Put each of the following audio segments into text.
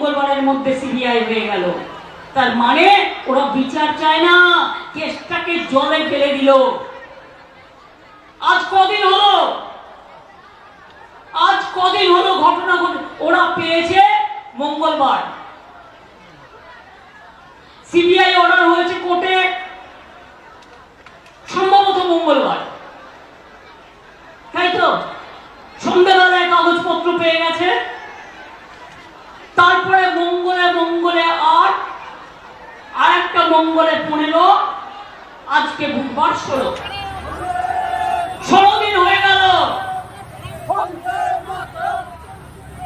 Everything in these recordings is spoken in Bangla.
মধ্যে সিবিআই হয়ে গেল। তার মানে ওরা বিচার চায় না, কেসটাকে জলে ফেলে দিল। আজ কদিন হলো? আজ কদিন হলো ঘটনা ঘটে? ওরা পেয়েছে মঙ্গলবার। সিবিআই অর্ডার হয়েছে কোর্টে। সম্ভবত মঙ্গলবার। তাই তো? সন্ধ্যাবেলায় কাগজপত্র তারপরে মঙ্গলে মঙ্গলে আট আর একটা মঙ্গলে পনেরো, আজকে বুধবার ষোলো। ষোলো দিন হয়ে গেল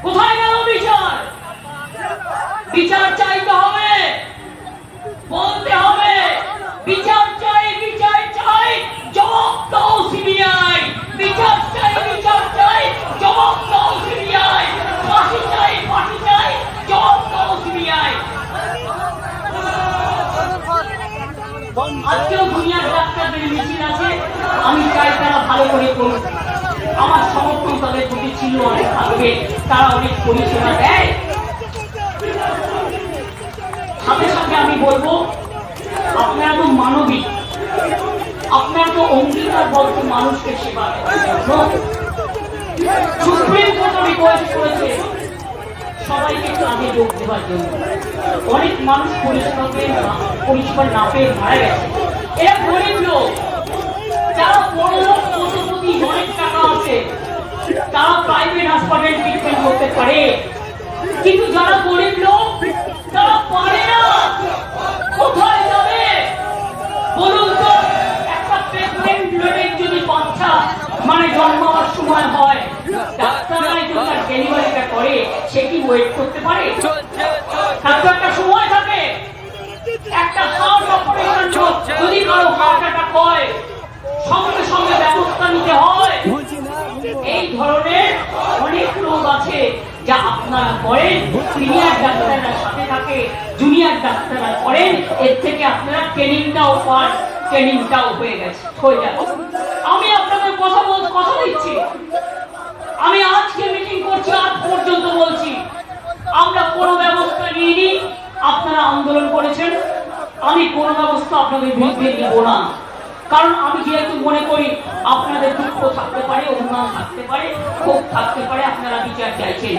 কোথায় গেল বিচার বিচার চাইতে হবে বলতে হবে বিচার চাই বিচার চাই জবাব দাও সিবিআই বিচার চাই বিচার চাই জবাব দাও সিবিআই ফাঁসি চাই ফাঁসি চাই জবাব দাও সিবিআই আজকেও দুনিয়ার ডাক্তারদের মিছিল আছে আমি চাই তারা ভালো করে করুক আমার সমর্থন তাদের প্রতি ছিল অনেক থাকবে, তারা অনেক পরিষেবা দেয়। সাথে সাথে আমি বলব, আপনারা তো মানবিক, আপনারা তো অঙ্গীকারবদ্ধ মানুষকে সেবা সুপ্রিম কোর্ট রিকোয়েস্ট করেছে সবাইকে কাজে যোগ দেওয়ার জন্য। অনেক মানুষ পরিষেবা পেয়ে পরিষেবা না পেয়ে মারা গেছে। এরা গরিব লোক, যারা বড় অনেক টাকা আছে। তারা প্রাইভেট হাসপাতালে ট্রিটমেন্ট করতে পারে। কিন্তু যারা গরিব লোক তারা পারে না। কোথায় যাবে? বলুন তো একটা প্রেগনেন্ট লেডির যদি বাচ্চা মানে জন্মাবার সময় হয় ডাক্তাররাই তো তার ডেলিভারিটা করে সে কি ওয়েট করতে পারে? তার তো একটা সময় থাকে একটা হার্ট অপারেশন যদি কারও হার্ট অ্যাটাক হয় সঙ্গে সঙ্গে ব্যবস্থা নিতে হয় এই ধরনের অনেক রোগ আছে যা আপনারা করেন সিনিয়র ডাক্তাররা সাথে থাকে জুনিয়র ডাক্তাররা করেন, এর থেকে আপনারা ট্রেনিংটাও পান ট্রেনিংটাও হয়ে গেছে, হয়ে যাবে আমি আপনাদের কথা বল, কথা দিচ্ছি। আমি আজকে মিটিং করছি, আজ পর্যন্ত বলছি, আমরা কোনো ব্যবস্থা নিইনি, আপনারা আন্দোলন করেছেন, আমি কোনো ব্যবস্থা আপনাদের বিরুদ্ধে নিব না। কারণ আমি যেহেতু মনে করি, আপনাদের দুঃখ থাকতে পারে, অভিমান থাকতে পারে, ক্ষোভ থাকতে পারে, আপনারা বিচার চাইছেন।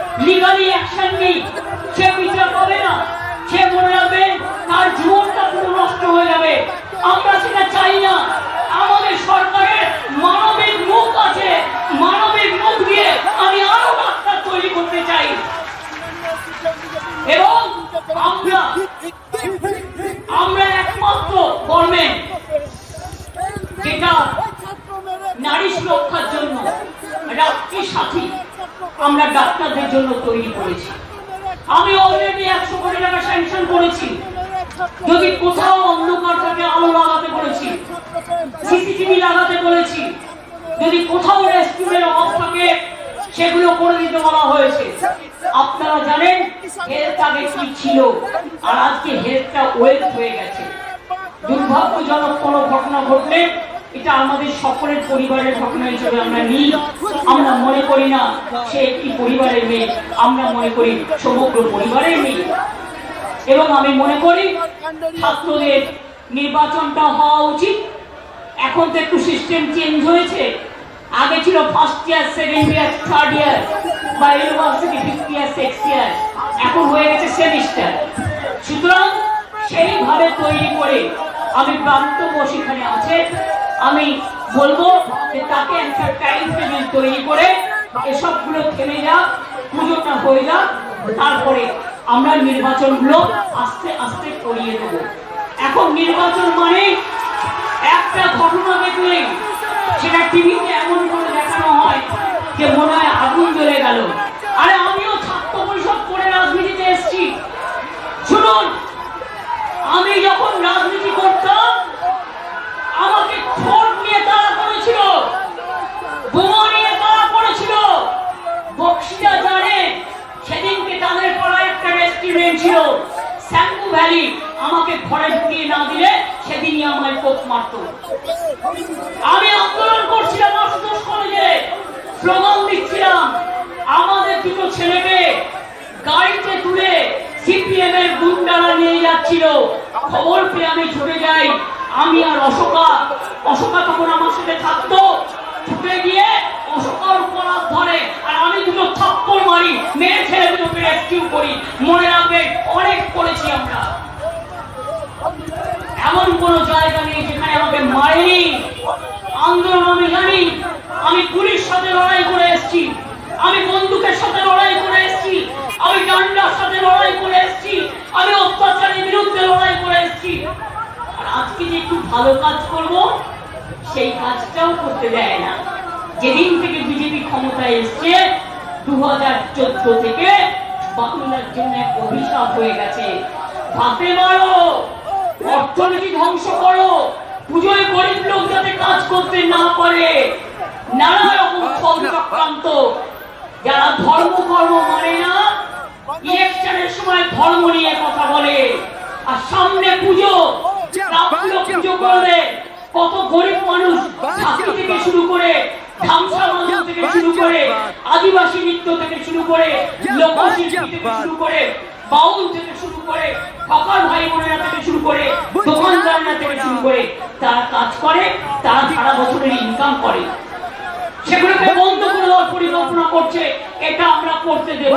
লিগালি অ্যাকশন নিই। সে বিচার পাবে না। সে মনে রাখবে তার জীবনটা পুরো নষ্ট হয়ে যাবে। আমরা সেটা চাই না। আমাদের সরকারের মানবিক মুখ আছে। মানবিক মুখ দিয়ে আমি আরও ডাক্তার তৈরি করতে চাই। এবং আমরা আমরা একমাত্র গভর্নমেন্ট যেটা নারী সুরক্ষার জন্য রাত্রি সাথী। আমরা ডাক্তারদের জন্য তৈরি করেছি। আমি অলরেডি একশো কোটি টাকা স্যাংশন করেছি। যদি কোথাও অন্ধকার থাকে, আলো লাগাতে বলেছি। সিসিটিভি লাগাতে বলেছি। যদি কোথাও রেস্টুরেন্টের অভাব থাকে, সেগুলো করে দিতে বলা হয়েছে। আপনারা জানেন হেলথ আগে কি ছিল? আর আজকে হেলথটা ওয়েলথ হয়ে গেছে। দুর্ভাগ্যজনক কোনো ঘটনা ঘটলে এটা আমাদের সকলের পরিবারের ঘটনা হিসেবে আমরা নিই, আমরা মনে করি না সে একটি পরিবারের মেয়ে, আমরা মনে করি সমগ্র পরিবারের মেয়ে। এবং আমি মনে করি ছাত্রদের নির্বাচনটা হওয়া উচিত। এখন তো একটু সিস্টেম চেঞ্জ হয়েছে। আগে ছিল first year second year third year বা university fifth year six year এখন হয়ে গেছে সেমিস্টার সুতরাং সেইভাবে তৈরি করে আমি প্রান্ত বোস এখানে আছে। আমি বলব যে তাকে একটা টাইম টেবিল তৈরি করে এসবগুলো থেমে যাক, পুজোটা হয়ে যাক, তারপরে আমরা নির্বাচনগুলো আস্তে আস্তে করিয়ে দেব এখন নির্বাচন মানে একটা ঘটনা দেখলে সেটা টিভিতে এমন করে দেখানো হয় যে মনে হয় আগুন জ্বলে গেল আরে আমিও ছাত্র পরিষদ করে রাজনীতিতে এসেছি শুনুন আমি যখন রাজনীতি করতাম আমাকে ঠোঁট নিয়ে তারা করেছিল বোমা নিয়ে তারা করেছিল বক্সিরা জানে সেদিনকে তাদের পাড়ায় একটা রেস্টুরেন্ট ছিল স্যাম্পু ভ্যালি আমাকে ঘরে ঢুকিয়ে না দিলে সেদিনই আমায় কোপ মারতো আমি আন্দোলন করছিলাম আশুতোষ কলেজে স্লোগান দিচ্ছিলাম আমাদের দুটো ছেলেকে গাড়িতে তুলে সিপিএম এর গুন্ডারা যাচ্ছিল খবর পেয়ে আমি ছুটে যাই। আমি আর অশোকা অশোকা তখন আমার সাথে থাকতো। ছুটে গিয়ে অশোকার উপর ধরে, আর আমি দুটো থাপ্পড় মারি মেয়ে ছেলে দুটোকে রেস্কিউ করি। মনে রাখবে, অনেক করেছি আমরা। এমন কোন জায়গা নেই যেখানে আমাকে মারেনি, আন্দোলন আমি জানি। আমি পুলিশ সাথে লড়াই করে এসেছি আমি বন্দুকের সাথে লড়াই করে এসেছি আমি ডান্ডার সাথে লড়াই করে এসেছি আমি অত্যাচারের বিরুদ্ধে লড়াই করে এসেছি আর আজকে যে একটু ভালো কাজ করব, সেই কাজটাও করতে দেয় না। যেদিন থেকে বিজেপি ক্ষমতায় এসছে দু হাজার চোদ্দ থেকে বাংলার জন্য এক অভিশাপ হয়ে গেছে। ভাতে মারো, অর্থনীতি ধ্বংস করো, পুজোয় গরিব লোক যাতে কাজ করতে না পারে। নানা রকম চক্রান্ত। যারা ধর্ম কর্ম মানে না, ইলেকশনের সময় ধর্ম নিয়ে কথা বলে। আর সামনে পুজো পুজো করবে কত গরিব মানুষ ঝাঁকি থেকে শুরু করে আদিবাসী নৃত্য থেকে শুরু ভাই থেকে শুরু করে শুরু করে তারা কাজ করে বছরের ইনকাম করে। সেগুলোকে বন্ধ করে দেওয়ার পরিকল্পনা করছে, এটা আমরা করতে দেব